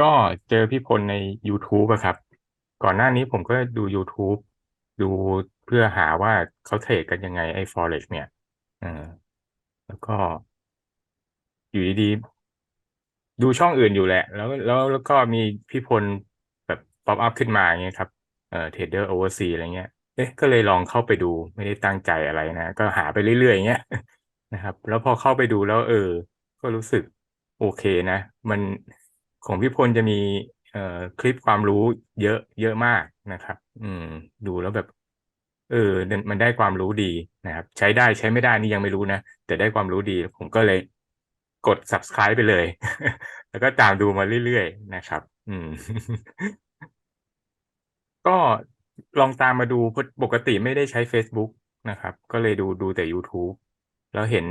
ก็เจอพี่พลใน YouTube อะครับ ก่อนหน้านี้ผมก็ดู YouTube ดูเพื่อหาว่าเขาเทรดกันยังไงไอ้ Forex เนี่ยเออแล้วก็ อยู่ดีๆดูช่องอื่นอยู่แหละ แล้วแล้วแล้วก็มีพี่พลแบบป๊อปอัพขึ้นมาอย่างเงี้ยครับเอ่อเทรดเดอร์โอเวอร์ซีอะไรเงี้ยเอ๊ะก็เลยลองเข้าไปดูไม่ได้ตั้งใจอะไรนะ ก็หาไปเรื่อยๆอย่างเงี้ยนะครับ แล้วพอเข้าไปดูแล้ว เออ ก็รู้สึกโอเคนะ มัน ของพี่พลจะมีเอ่อคลิปความรู้เยอะเยอะมากนะครับ อืม ดูแล้วแบบ เออ มันได้ความรู้ดีนะครับ ใช้ได้ใช้ไม่ได้นี่ยังไม่รู้นะ แต่ได้ความรู้ดี ผมก็เลยกด subscribe ไปเลย แล้วก็ตามดูมาเรื่อยๆนะครับ อืม ก็ลองตามมาดูปกติไม่ได้ใช้ Facebook นะครับ ก็เลยดูดูแต่ YouTube แล้วเห็น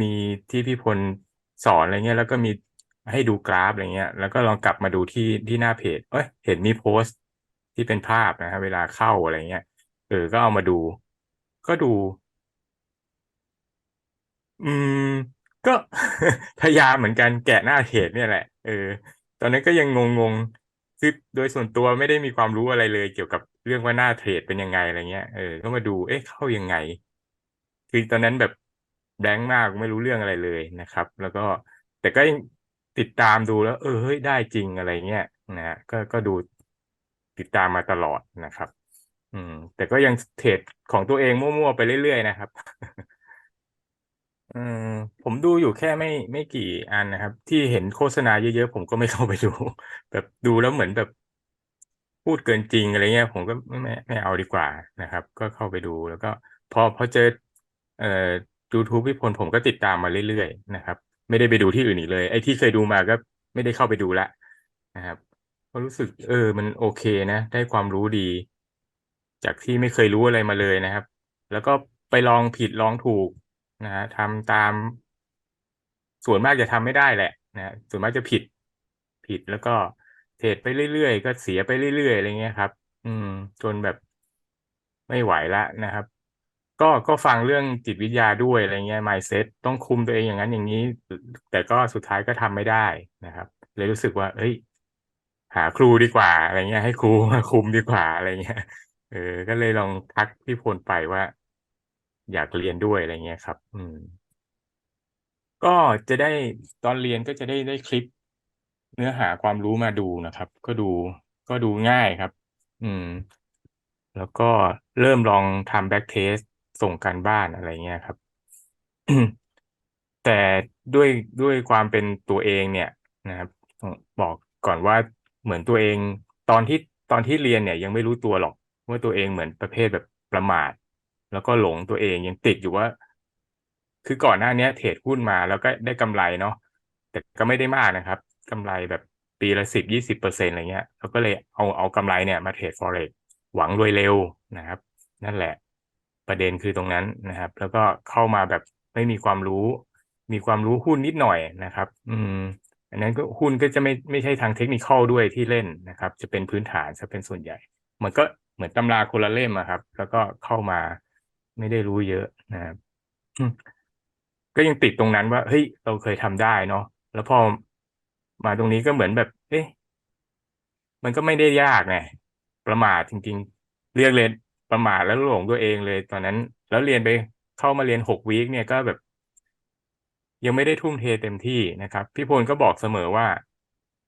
มีที่พี่พลสอนอะไรเงี้ยแล้วก็มี ให้ดูกราฟอะไรเงี้ย แล้วก็ลองกลับมาดูที่ที่หน้าเพจ เอ้ย เห็นมีโพสต์ที่เป็นภาพนะครับเวลาเข้าอะไรเงี้ย เออ ก็เอามาดู ก็ดู อืม ก็พยายามเหมือนกันแกะหน้าเพจเนี่ยแหละ เออ ตอนนั้นก็ยังงงๆคือโดยส่วนตัวไม่ได้มีความรู้อะไรเลย เกี่ยวกับเรื่องว่าหน้าเทรดเป็นยังไงอะไรเงี้ย เออ ก็มาดู เอ๊ะ เข้ายังไง คือตอนนั้นแบบแบงค์มากไม่รู้เรื่องอะไรเลยนะครับ แล้วก็แต่ก็ยัง ติดตามดูแล้ว เออเฮ้ยได้จริงอะไรเงี้ยนะฮะก็ก็ดูติดตามมาตลอดนะครับ อืม แต่ก็ยังเทรดของตัวเองมั่วๆไปเรื่อยๆนะครับอืมผมดูอยู่แค่ไม่ไม่กี่อันนะครับ ที่เห็นโฆษณาเยอะๆผมก็ไม่เข้าไปดู แบบดูแล้วเหมือนแบบพูดเกินจริงอะไรเงี้ย ผมก็ไม่ไม่ไม่เอาดีกว่านะครับ ก็เข้าไปดูแล้วก็พอพอเจอเอ่อ YouTube พี่พลผมก็ติดตามมาเรื่อยๆนะครับ ไม่ได้ไปดูที่อื่นอีกเลย ไอ้ที่เคยดูมาก็ไม่ได้เข้าไปดูละนะครับก็รู้สึก เออ มันโอเคนะ ได้ความรู้ดี จากที่ไม่เคยรู้อะไรมาเลยนะครับ แล้วก็ไปลองผิดลองถูกนะฮะทำตาม ส่วนมากจะทำไม่ได้แหละนะส่วนมากจะผิด ผิดแล้วก็เทรดไปเรื่อยๆก็เสียไปเรื่อยๆอะไรเงี้ยครับ อืม จนแบบไม่ไหวละนะครับ ก็ก็ฟังเรื่องจิตวิทยาด้วยอะไรเงี้ย mindset ต้องคุมตัวเองอย่างนั้นอย่างนี้ แต่ก็สุดท้ายก็ทำไม่ได้นะครับ เลยรู้สึกว่า เอ้ย หาครูดีกว่า อะไรเงี้ย ให้ครูมาคุมดีกว่าอะไรเงี้ยเออ ก็เลยลองทักพี่พลไปว่า อยากเรียนด้วยอะไรเงี้ยครับ อืม ก็จะได้ตอนเรียนก็จะได้ได้คลิป เนื้อหาความรู้มาดูนะครับ ก็ดูก็ดูง่ายครับ อืม แล้วก็เริ่มลองทำแบ็กเทส ส่งการบ้านอะไรเงี้ยครับ แต่ด้วยด้วยความเป็นตัวเองเนี่ยนะครับบอกก่อนว่าเหมือนตัวเอง ตอนที่ตอนที่เรียนเนี่ย ยังไม่รู้ตัวหรอกว่าตัวเองเหมือนประเภทแบบประมาท แล้วก็หลงตัวเองยังติดอยู่ว่า คือก่อนหน้านี้เทรดหุ้นมาแล้วก็ได้กำไรเนาะแต่ก็ไม่ได้มากนะครับกำไรแบบปีละสิบยี่สิบเปอร์เซ็นอะไรเงี้ยเราก็เลยเอาเอากำไรเนี่ยมาเทรด forex หวังรวยเร็วนะครับ นั่นแหละ ประเด็นคือตรงนั้นนะครับ แล้วก็เข้ามาแบบไม่มีความรู้ มีความรู้หุ้นนิดหน่อยนะครับ อืม อันนั้นก็หุ้นก็จะไม่ไม่ใช่ทางเทคนิคด้วยที่เล่นนะครับ จะเป็นพื้นฐานจะเป็นส่วนใหญ่ มันก็เหมือนตำราคนละเล่มอะครับ แล้วก็เข้ามาไม่ได้รู้เยอะนะครับก็ยังติดตรงนั้นว่าเฮ้ยเราเคยทำได้เนาะแล้วพอมาตรงนี้ก็เหมือนแบบ เอ๊ะมันก็ไม่ได้ยากไงประมาทจริง ๆเรียกเรีย ประมาทแล้วหลงตัวเองเลยตอนนั้น แล้วเรียนไปเข้ามาเรียนหกวีคเนี่ยก็แบบ ยังไม่ได้ทุ่มเทเต็มที่นะครับ พี่พลก็บอกเสมอว่า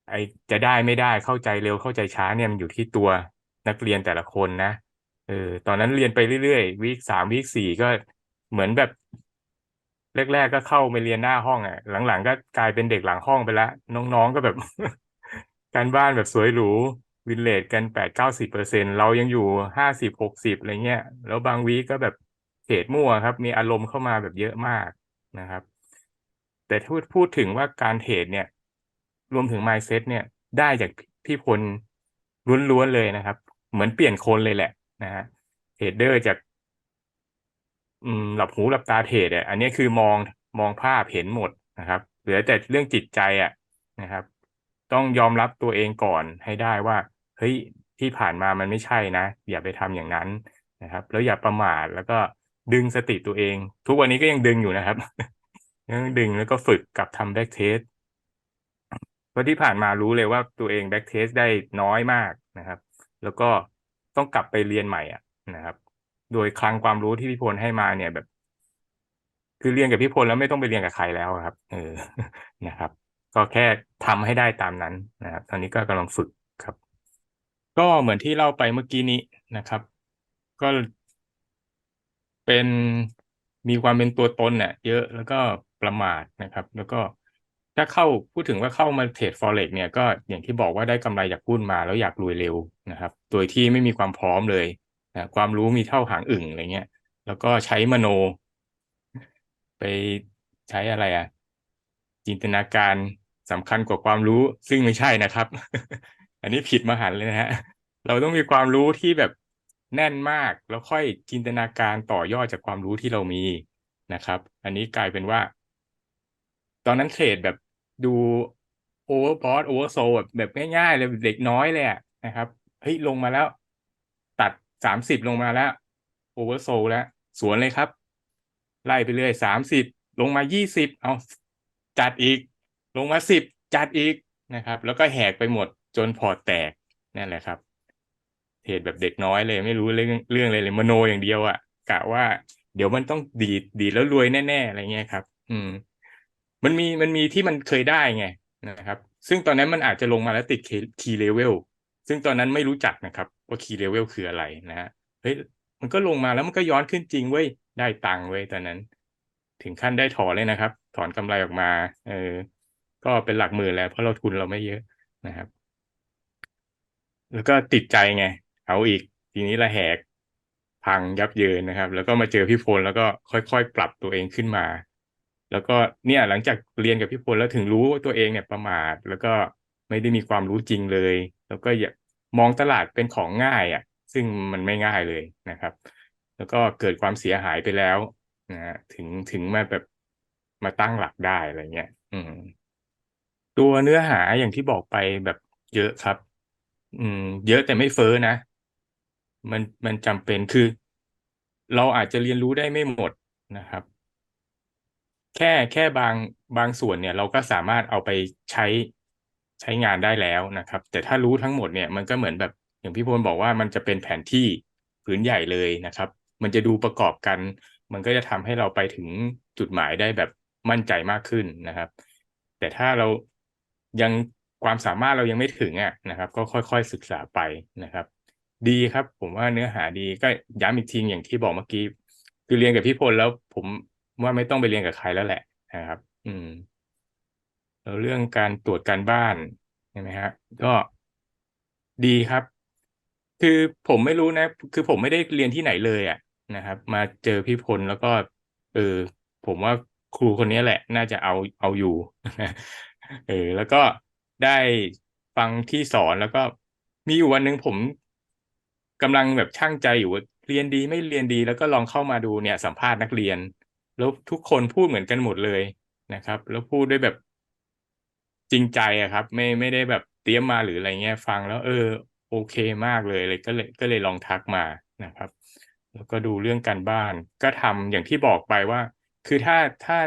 ไอจะได้ไม่ได้เข้าใจเร็วเข้าใจช้าเนี่ยมันอยู่ที่ตัวนักเรียนแต่ละคนนะเออตอนนั้นเรียนไปเรื่อยๆวีคสามวีคสี่ก็เหมือนแบบแรกๆก็เข้าไปเรียนหน้าห้องอะ หลังๆก็กลายเป็นเด็กหลังห้องไปล้วน้องๆก็แบบ การบ้านแบบสวยหรู วินเลทกันแปดเก้าสิบเปอร์เซ็นเรายังอยู่ห้าสิบหกสิบอะไรเงี้ย แล้วบางวีก็แบบเทรดมั่วครับ มีอารมณ์เข้ามาแบบเยอะมากนะครับ แต่พูดพูดถึงว่าการเทรดเนี่ย รวมถึง mindset เนี่ย ได้จากพี่พลล้วนๆเลยนะครับ เหมือนเปลี่ยนคนเลยแหละนะฮะเทรดเดอร์จาก อืมหลับหูหลับตาเทรดอะอันนี้คือมองมองภาพเห็นหมดนะครับ เหลือแต่เรื่องจิตใจอะนะครับ ต้องยอมรับตัวเองก่อนให้ได้ว่า เฮ้ยที่ผ่านมามันไม่ใช่นะ อย่าไปทำอย่างนั้นนะครับ แล้วอย่าประมาทแล้วก็ดึงสติตัวเอง ทุกวันนี้ก็ยังดึงอยู่นะครับยังดึงแล้วก็ฝึกกับทำแบ็กเทสเพราะที่ผ่านมารู้เลยว่าตัวเองแบ็กเทสได้น้อยมากนะครับ แล้วก็ต้องกลับไปเรียนใหม่อะนะครับ โดยคลังความรู้ที่พี่พลให้มาเนี่ยแบบ คือเรียนกับพี่พลแล้วไม่ต้องไปเรียนกับใครแล้วครับ เออนะครับ ก็แค่ทำให้ได้ตามนั้นนะครับตอนนี้ก็กำลังฝึกครับ ก็เหมือนที่เล่าไปเมื่อกี้นี้นะครับ ก็เป็นมีความเป็นตัวตนเนี่ยเยอะแล้วก็ประมาทนะครับ แล้วก็ถ้าเข้าพูดถึงว่าเข้ามาเทรด forex เนี่ยก็อย่างที่บอกว่าได้กำไรจากหุ้นมาแล้วอยากรวยเร็วนะครับโดยที่ไม่มีความพร้อมเลยนะความรู้มีเท่าหางอึ่งอะไรเงี้ย แล้วก็ใช้มโน ไปใช้อะไรอะจินตนาการ สำคัญกว่าความรู้ซึ่งไม่ใช่นะครับ อันนี้ผิดมหันเลยนะฮะเราต้องมีความรู้ที่แบบแน่นมากแล้วค่อยจินตนาการต่อยอดจากความรู้ที่เรามีนะครับ อันนี้กลายเป็นว่า ตอนนั้นเทรดแบบดูโอเวอร์บอสโอเวอร์โซแบบแบบง่ายๆเลยเด็กน้อยเลยนะครับเฮ้ยลงมาแล้ว ตัดสามสิบลงมาแล้วโอเวอร์โซแล้ว สวนเลยครับ ไล่ไปเรื่อยสามสิบลงมายี่สิบเอาจัดอีก ลงมาสิบจัดอีกนะครับ แล้วก็แหกไปหมดจนพอแตกนั่นแหละครับเทรดแบบเด็กน้อยเลย ไม่รู้เรื่องเรื่องอะไรเลยมโนอย่างเดียวอะ่ะกะว่าเดี๋ยวมันต้องดีดดีแล้วรวยแน่ๆอะไรเงี้ยครับ อืม มันมีมันมีที่มันเคยได้ไงนะครับ ซึ่งตอนนั้นมันอาจจะลงมาแล้วติดคีย์เลเวลซึ่งตอนนั้นไม่รู้จักนะครับ ว่าคีย์เลเวลคืออะไรนะฮะเฮ้ยมันก็ลงมาแล้วมันก็ย้อนขึ้นจริงเว้ยได้ตังค์เว้ยตอนนั้น ถึงขั้นได้ถอนเลยนะครับ ถอนกำไรออกมา เออ ก็เป็นหลักหมื่นแล้วเพราะเราทุนเราไม่เยอะนะครับ แล้วก็ติดใจไง เอาอีก ทีนี้ละแหกพังยับเยินนะครับ แล้วก็มาเจอพี่พลแล้วก็ค่อยๆ ปรับตัวเองขึ้นมา แล้วก็เนี่ยหลังจากเรียนกับพี่พลแล้วถึงรู้ว่าตัวเองเนี่ยประมาท แล้วก็ไม่ได้มีความรู้จริงเลย แล้วก็อย่ามองตลาดเป็นของง่ายอะ ซึ่งมันไม่ง่ายเลยนะครับ แล้วก็เกิดความเสียหายไปแล้วนะฮะถึงถึงมาแบบมาตั้งหลักได้อะไรเงี้ย อืม ตัวเนื้อหาอย่างที่บอกไปแบบเยอะครับ อืม เยอะแต่ไม่เฟ้อนะ มันมันจำเป็นคือ เราอาจจะเรียนรู้ได้ไม่หมดนะครับ แค่แค่บางบางส่วนเนี่ย เราก็สามารถเอาไปใช้ใช้งานได้แล้วนะครับ แต่ถ้ารู้ทั้งหมดเนี่ย มันก็เหมือนแบบอย่างพี่พลบอกว่ามันจะเป็นแผนที่พื้นใหญ่เลยนะครับ มันจะดูประกอบกัน มันก็จะทำให้เราไปถึงจุดหมายได้แบบมั่นใจมากขึ้นนะครับ แต่ถ้าเรา ยังความสามารถเรายังไม่ถึงอะนะครับ ก็ค่อยๆศึกษาไปนะครับ ดีครับ ผมว่าเนื้อหาดีก็ย้ำอีกทีอย่างที่บอกเมื่อกี้ คือเรียนกับพี่พลแล้ว ผมว่าไม่ต้องไปเรียนกับใครแล้วแหละนะครับ อืมแล้วเรื่องการตรวจการบ้านใช่ไหมฮะก็ดีครับ คือผมไม่รู้นะ คือผมไม่ได้เรียนที่ไหนเลยอะนะครับ มาเจอพี่พลแล้วก็ เออ ผมว่าครูคนนี้แหละ น่าจะเอาเอาอยู่ เออ แล้วก็ได้ฟังที่สอนแล้วก็มีอยู่วันหนึ่งผมกำลังแบบช่างใจอยู่ว่าเรียนดีไม่เรียนดี แล้วก็ลองเข้ามาดูเนี่ยสัมภาษณ์นักเรียน แล้วทุกคนพูดเหมือนกันหมดเลยนะครับ แล้วพูดด้วยแบบจริงใจอะครับ ไม่ไม่ได้แบบเตรียมมาหรืออะไรเงี้ยฟังแล้ว เออ โอเคมากเลยเลยก็เลยก็เลยลองทักมานะครับ แล้วก็ดูเรื่องการบ้าน ก็ทำอย่างที่บอกไปว่า คือถ้าถ้า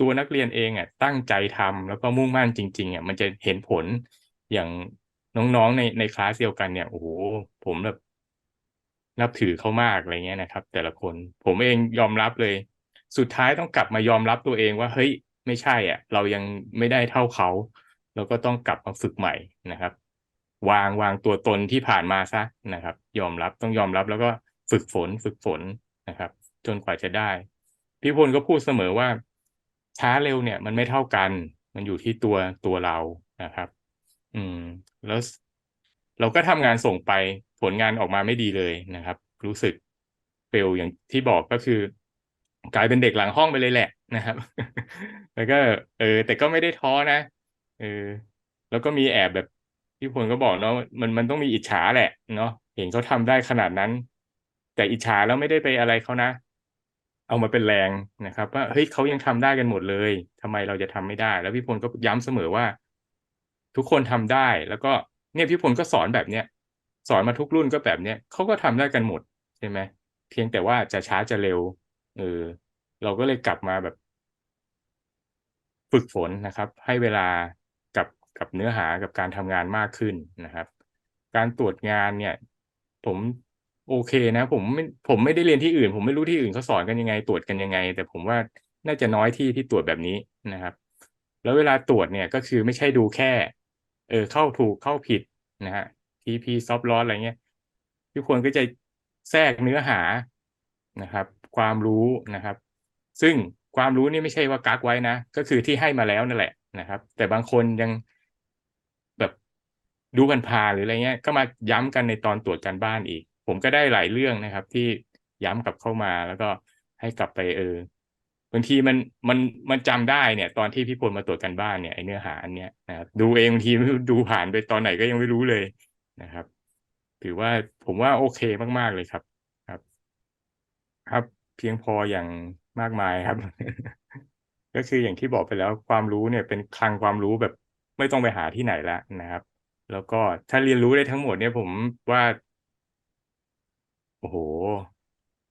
ตัวนักเรียนเองอะตั้งใจทำแล้วก็มุ่งมั่นจริงๆอะมันจะเห็นผลอย่างน้องๆในในคลาสเดียวกันเนี่ยโอ้โหผมแบบนับถือเขามากอะไรเงี้ยนะครับ แต่ละคนผมเองยอมรับเลย สุดท้ายต้องกลับมายอมรับตัวเองว่าเฮ้ยไม่ใช่อะ เรายังไม่ได้เท่าเขาเราก็ต้องกลับมาฝึกใหม่นะครับ วางวางตัวตนที่ผ่านมาซะนะครับ ยอมรับต้องยอมรับแล้วก็ฝึกฝนฝึกฝนนะครับ จนกว่าจะได้ พี่พลก็พูดเสมอว่า ช้าเร็วเนี่ย มันไม่เท่ากัน มันอยู่ที่ตัวตัวเรานะครับ อืม แล้วเราก็ทำงานส่งไปผลงานออกมาไม่ดีเลยนะครับ รู้สึกเฟลอย่างที่บอกก็คือกลายเป็นเด็กหลังห้องไปเลยแหละนะครับ แล้วก็ เออ แต่ก็ไม่ได้ท้อนะเออ แล้วก็มีแอบแบบพี่พลก็บอกเนาะมันมันต้องมีอิจฉาแหละเนาะเห็นเขาทำได้ขนาดนั้น แต่อิจฉาแล้วไม่ได้ไปอะไรเขานะ เอามาเป็นแรงนะครับ ว่าเฮ้ยเขายังทำได้กันหมดเลยทำไมเราจะทำไม่ได้ แล้วพี่พลก็ย้ำเสมอว่า ทุกคนทำได้ แล้วก็เนี่ยพี่พลก็สอนแบบเนี้ยสอนมาทุกรุ่นก็แบบเนี้ยเขาก็ทำได้กันหมดใช่ไหมเพียงแต่ว่าจะช้าจะเร็วเออเราก็เลยกลับมาแบบ ฝึกฝนนะครับ ให้เวลากับกับเนื้อหากับการทำงานมากขึ้นนะครับ การตรวจงานเนี่ย ผม โอเคนะผมไม่ผมไม่ได้เรียนที่อื่น ผมไม่รู้ที่อื่นเขาสอนกันยังไงตรวจกันยังไง แต่ผมว่าน่าจะน้อยที่ที่ตรวจแบบนี้นะครับ แล้วเวลาตรวจเนี่ยก็คือไม่ใช่ดูแค่ เออเข้าถูกเข้าผิดนะฮะ TP soft loss อะไรเงี้ยทุกคนก็จะแทรกเนื้อหานะครับ ความรู้นะครับ ซึ่งความรู้นี่ไม่ใช่ว่ากักไว้นะ ก็คือที่ให้มาแล้วนั่นแหละนะครับ แต่บางคนยังแบบดูกันพาหรืออะไรเงี้ย ก็มาย้ำกันในตอนตรวจการบ้านอีก ผมก็ได้หลายเรื่องนะครับ ที่ย้ำกลับเข้ามาแล้วก็ให้กลับไปเออบางทีมันมันมันจำได้เนี่ย ตอนที่พี่พลมาตรวจกันบ้านเนี่ยไอเนื้อหาอันเนี้ยนะครับดูเองบางทีดูผ่านไปตอนไหนก็ยังไม่รู้เลยนะครับ ถือว่าผมว่าโอเคมากๆเลยครับ ครับ ครับเพียงพออย่างมากมายครับ ก็คืออย่างที่บอกไปแล้วความรู้เนี่ย เป็นคลังความรู้แบบไม่ต้องไปหาที่ไหนแล้วนะครับ แล้วก็ถ้าเรียนรู้ได้ทั้งหมดเนี่ย ผมว่า โอ้โห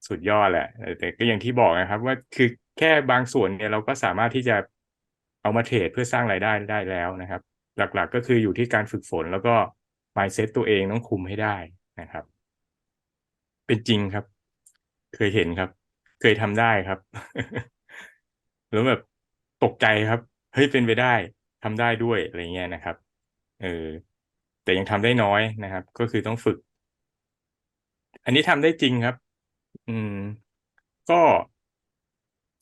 สุดยอดแหละแต่ก็อย่างที่บอกนะครับว่า คือแค่บางส่วนเนี่ยเราก็สามารถที่จะเอามาเทรดเพื่อสร้างรายได้ได้แล้วนะครับ หลัก ๆ ก็คืออยู่ที่การฝึกฝน แล้วก็ mindset ตัวเองต้องคุมให้ได้นะครับ เป็นจริงครับ เคยเห็นครับ เคยทำได้ครับ แล้วแบบตกใจครับ เฮ้ย เป็นไปได้ทำได้ด้วยอะไรเงี้ยนะครับ เออ แต่ยังทำได้น้อยนะครับ ก็คือต้องฝึก อันนี้ทำได้จริงครับ อืม ก็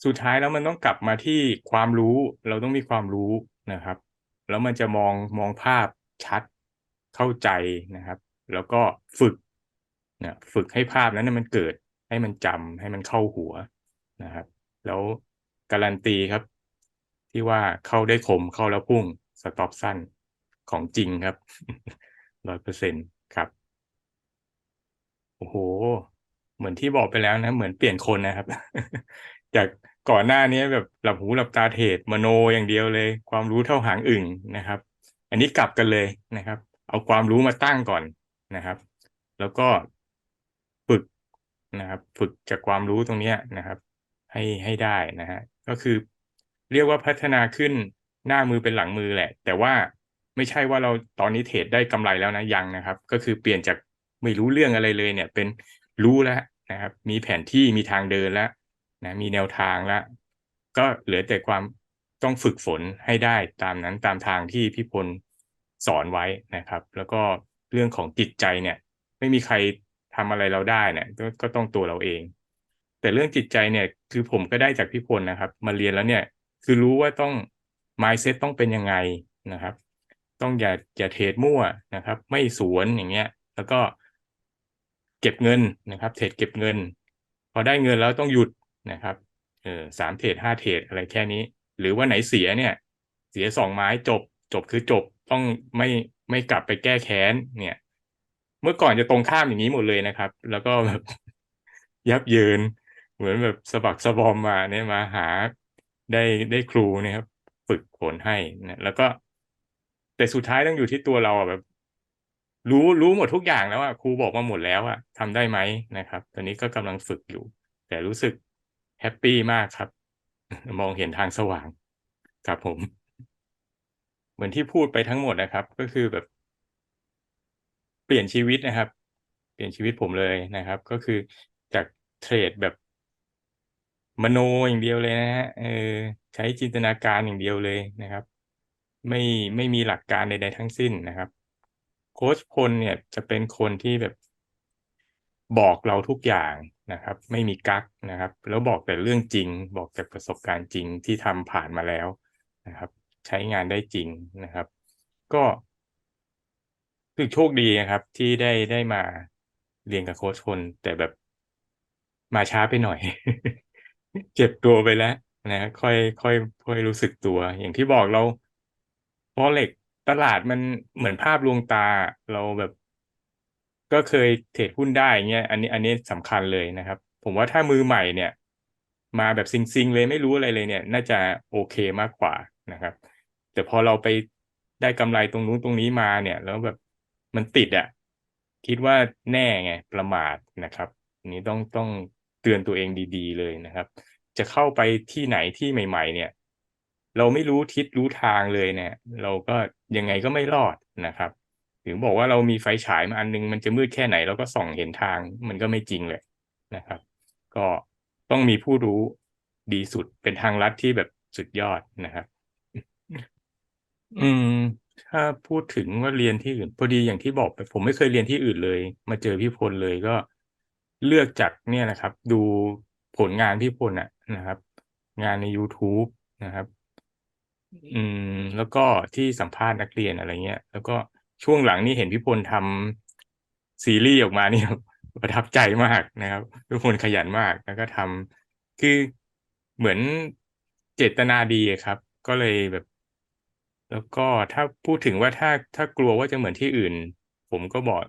สุดท้ายแล้วมันต้องกลับมาที่ความรู้ เราต้องมีความรู้นะครับ แล้วมันจะมองมองภาพชัดเข้าใจนะครับ แล้วก็ฝึกนะฝึกให้ภาพนั้นมันเกิดให้มันจำให้มันเข้าหัวนะครับ แล้วการันตีครับ ที่ว่าเข้าได้คมเข้าแล้วพุ่งสต็อปสั้นของจริงครับร้อยเปอร์เซ็นครับ โอ้โห เหมือนที่บอกไปแล้วนะ เหมือนเปลี่ยนคนนะครับ จากก่อนหน้านี้แบบหลับหูหลับตาเทรดมโนอย่างเดียวเลย ความรู้เท่าหางอึ่งนะครับ อันนี้กลับกันเลยนะครับ เอาความรู้มาตั้งก่อนนะครับ แล้วก็ฝึกนะครับ ฝึกจากความรู้ตรงนี้นะครับ ให้ให้ได้นะฮะก็คือเรียกว่าพัฒนาขึ้นหน้ามือเป็นหลังมือแหละ แต่ว่าไม่ใช่ว่าเราตอนนี้เทรดได้กำไรแล้วนะยังนะครับ ก็คือเปลี่ยนจาก ไม่รู้เรื่องอะไรเลยเนี่ย เป็นรู้แล้วนะครับ มีแผนที่มีทางเดินแล้วนะมีแนวทางแล้วก็เหลือแต่ความต้องฝึกฝนให้ได้ตามนั้นตามทางที่พี่พลสอนไว้นะครับ แล้วก็เรื่องของจิตใจเนี่ย ไม่มีใครทำอะไรเราได้เนี่ยก็ต้องตัวเราเอง แต่เรื่องจิตใจเนี่ยคือผมก็ได้จากพี่พลนะครับ มาเรียนแล้วเนี่ยคือรู้ว่าต้อง mindset ต้องเป็นยังไงนะครับ ต้องอย่าอย่าเทรดมั่วนะครับ ไม่สวนอย่างเงี้ย แล้วก็ เก็บเงินนะครับ เทรดเก็บเงิน พอได้เงินแล้วต้องหยุดนะครับเออสามเทรดห้าเทรดอะไรแค่นี้ หรือว่าไหนเสียเนี่ย เสียสองไม้จบ จบคือจบต้องไม่ไม่กลับไปแก้แค้นเนี่ย เมื่อก่อนจะตรงข้ามอย่างนี้หมดเลยนะครับ แล้วก็แบบยับเยิน เหมือนแบบสะบักสะบอมมาเนี่ยมาหาได้ได้ครูเนี่ยครับ ฝึกฝนให้นะแล้วก็ แต่สุดท้ายต้องอยู่ที่ตัวเราแบบ รู้รู้หมดทุกอย่างแล้วอะครูบอกมาหมดแล้วอะทำได้ไหมนะครับ ตอนนี้ก็กำลังฝึกอยู่ แต่รู้สึกแฮปปี้มากครับ มองเห็นทางสว่างครับผม เหมือนที่พูดไปทั้งหมดนะครับ ก็คือแบบ เปลี่ยนชีวิตนะครับ เปลี่ยนชีวิตผมเลยนะครับ ก็คือจากเทรดแบบมโนอย่างเดียวเลยนะฮะเออใช้จินตนาการอย่างเดียวเลยนะครับ ไม่ไม่มีหลักการใดๆทั้งสิ้นนะครับ โค้ชพลเนี่ยจะเป็นคนที่แบบบอกเราทุกอย่างนะครับ ไม่มีกักนะครับ แล้วบอกแต่เรื่องจริง บอกจากประสบการณ์จริงที่ทำผ่านมาแล้วนะครับ ใช้งานได้จริงนะครับ ก็คือโชคดีนะครับ ที่ได้ได้มาเรียนกับโค้ชพลแต่แบบมาช้าไปหน่อย เจ็บตัวไปแล้วนะค่อยค่อยค่อยรู้สึกตัว อย่างที่บอกเราพอเหล็ก ตลาดมันเหมือนภาพลวงตาเราแบบ ก็เคยเทรดหุ้นได้เงี้ย อันนี้อันนี้สำคัญเลยนะครับ ผมว่าถ้ามือใหม่เนี่ย มาแบบซิงซิงเลยไม่รู้อะไรเลยเนี่ย น่าจะโอเคมากกว่านะครับ แต่พอเราไปได้กำไรตรงนู้นตรงนี้มาเนี่ย แล้วแบบมันติดอะ่ะคิดว่าแน่ไงประมาทนะครับนี้ต้องต้องเตือนตัวเองดี ๆ เลยนะครับ จะเข้าไปที่ไหนที่ใหม่ ๆ เนี่ย เราไม่รู้ทิศรู้ทางเลยเนี่ย เราก็ ยังไงก็ไม่รอดนะครับ ถึงบอกว่าเรามีไฟฉายมาอันนึง มันจะมืดแค่ไหนเราก็ส่องเห็นทางมันก็ไม่จริงเลยนะครับ ก็ต้องมีผู้รู้ดีสุดเป็นทางลัดที่แบบสุดยอดนะครับ อืม ถ้าพูดถึงว่าเรียนที่อื่น พอดีอย่างที่บอกไปผมไม่เคยเรียนที่อื่นเลย มาเจอพี่พลเลยก็เลือกจากเนี่ยนะครับ ดูผลงานพี่พลอะนะครับ งานใน YouTube นะครับ อืม แล้วก็ที่สัมภาษณ์นักเรียนอะไรเงี้ย แล้วก็ช่วงหลังนี่เห็นพี่พลทำซีรีส์ออกมานี่ประทับใจมากนะครับพี่พลขยันมากแล้วก็ทำคือเหมือนเจตนาดีครับ ก็เลยแบบ แล้วก็ถ้าพูดถึงว่าถ้าถ้ากลัวว่าจะเหมือนที่อื่น ผมก็บอก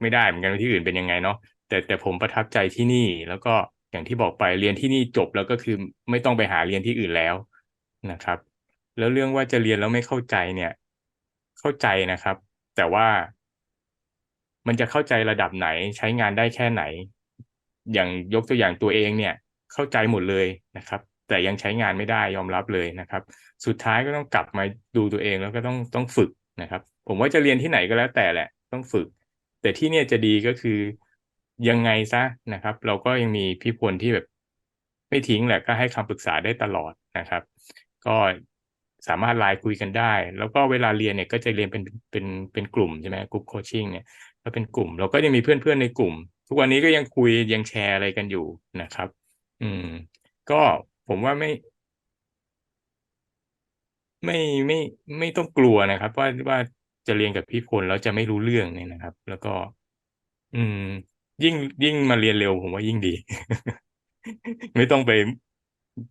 ไม่ได้เหมือนกันว่าที่อื่นเป็นยังไงเนาะแต่แต่ผมประทับใจที่นี่ แล้วก็อย่างที่บอกไปเรียนที่นี่จบแล้วก็คือไม่ต้องไปหาเรียนที่อื่นแล้วนะครับ แล้วเรื่องว่าจะเรียนแล้วไม่เข้าใจเนี่ย เข้าใจนะครับ แต่ว่ามันจะเข้าใจระดับไหนใช้งานได้แค่ไหน อย่างยกตัวอย่างตัวเองเนี่ย เข้าใจหมดเลยนะครับ แต่ยังใช้งานไม่ได้ยอมรับเลยนะครับ สุดท้ายก็ต้องกลับมาดูตัวเองแล้วก็ต้องต้องฝึกนะครับ ผมว่าจะเรียนที่ไหนก็แล้วแต่แหละ ต้องฝึก แต่ที่เนี่ยจะดีก็คือยังไงซะนะครับ เราก็ยังมีพี่พลที่แบบไม่ทิ้งแหละก็ให้คำปรึกษาได้ตลอดนะครับ ก็ สามารถไลน์คุยกันได้ แล้วก็เวลาเรียนเนี่ยก็จะเรียนเป็นเป็นเป็นกลุ่มใช่ไหมกลุ่มโคชชิ่งเนี่ยก็เป็นกลุ่ม เราก็ยังมีเพื่อนๆในกลุ่ม ทุกวันนี้ก็ยังคุยยังแชร์อะไรกันอยู่นะครับ อืม ก็ผมว่าไม่ไม่ไม่ไม่ต้องกลัวนะครับ ว่าว่าจะเรียนกับพี่พลแล้วจะไม่รู้เรื่องเนี่ยนะครับ แล้วก็ อืม ยิ่งยิ่งมาเรียนเร็วผมว่ายิ่งดี ไม่ต้องไป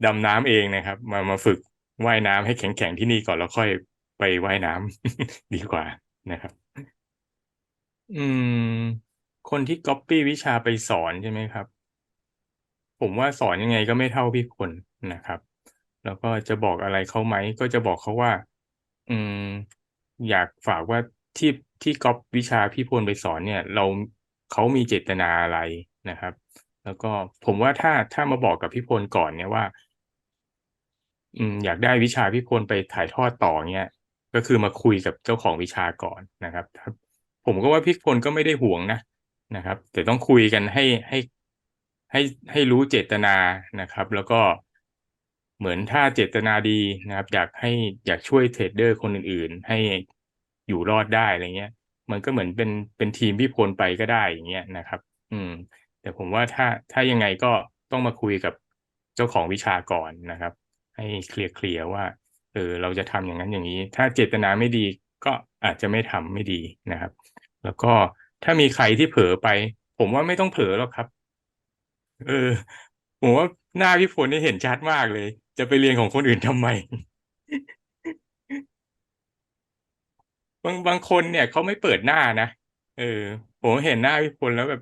ดำน้ำเองนะครับ มามาฝึก ว่ายน้ำให้แข็งๆที่นี่ก่อนแล้วค่อยไปว่ายน้ำดีกว่านะครับ อืม คนที่ก๊อปปี้วิชาไปสอนใช่ไหมครับ ผมว่าสอนยังไงก็ไม่เท่าพี่พลนะครับ แล้วก็จะบอกอะไรเขาไหมก็จะบอกเขาว่า อืม อยากฝากว่าที่ที่ก๊อปวิชาพี่พลไปสอนเนี่ย เราเขามีเจตนาอะไรนะครับ แล้วก็ผมว่าถ้าถ้ามาบอกกับพี่พลก่อนเนี่ยว่า อยากได้วิชาพี่พลไปถ่ายทอดต่อเนี่ยก็คือมาคุยกับเจ้าของวิชาก่อนนะครับครับผมก็ว่าพี่พลก็ไม่ได้ห่วงนะนะครับ แต่ต้องคุยกันให้ให้ให้ให้รู้เจตนานะครับ แล้วก็เหมือนถ้าเจตนาดีนะครับ อยากให้อยากช่วยเทรดเดอร์คนอื่นๆ ให้อยู่รอดได้อะไรเงี้ย มันก็เหมือนเป็นเป็นทีมพี่พลไปก็ได้อย่างเงี้ยนะครับ อืม แต่ผมว่าถ้าถ้ายังไงก็ต้องมาคุยกับเจ้าของวิชาก่อนนะครับ ให้เคลียร์เคลียร์ว่าเออเราจะทำอย่างนั้นอย่างนี้ ถ้าเจตนาไม่ดีก็อาจจะไม่ทำไม่ดีนะครับ แล้วก็ถ้ามีใครที่เผลอไป ผมว่าไม่ต้องเผลอหรอกครับ เออ ผมว่าหน้าพี่ฝนนี่เห็นชัดมากเลย จะไปเรียนของคนอื่นทำไมบางบางคนเนี่ยเขาไม่เปิดหน้านะเออ ผมเห็นหน้าพี่พลแล้วแบบ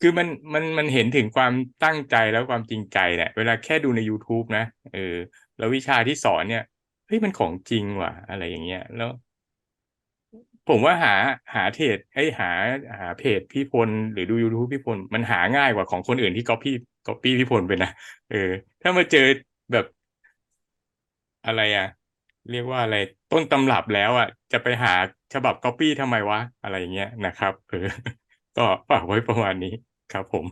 คือมันมันมันเห็นถึงความตั้งใจแล้วความจริงใจเนี่ยเวลาแค่ดูใน YouTube นะเออแล้ววิชาที่สอนเนี่ยเฮ้ยมันของจริงว่ะ อะไรอย่างเงี้ยแล้ว ผมว่าหาหาเทรดไอ้หาหาเพจพี่พลหรือดู YouTube พี่พลมันหาง่ายกว่าของคนอื่นที่ก๊อปปี้ก๊อปปี้พี่พลไปนะเออ ถ้ามาเจอแบบอะไรอะ เรียกว่าอะไรต้นตำรับแล้วอะ จะไปหาฉบับก๊อปปี้ทำไมวะ อะไรอย่างเงี้ยนะครับเออ ก็ฝากไว้ประมาณนี้ครับผม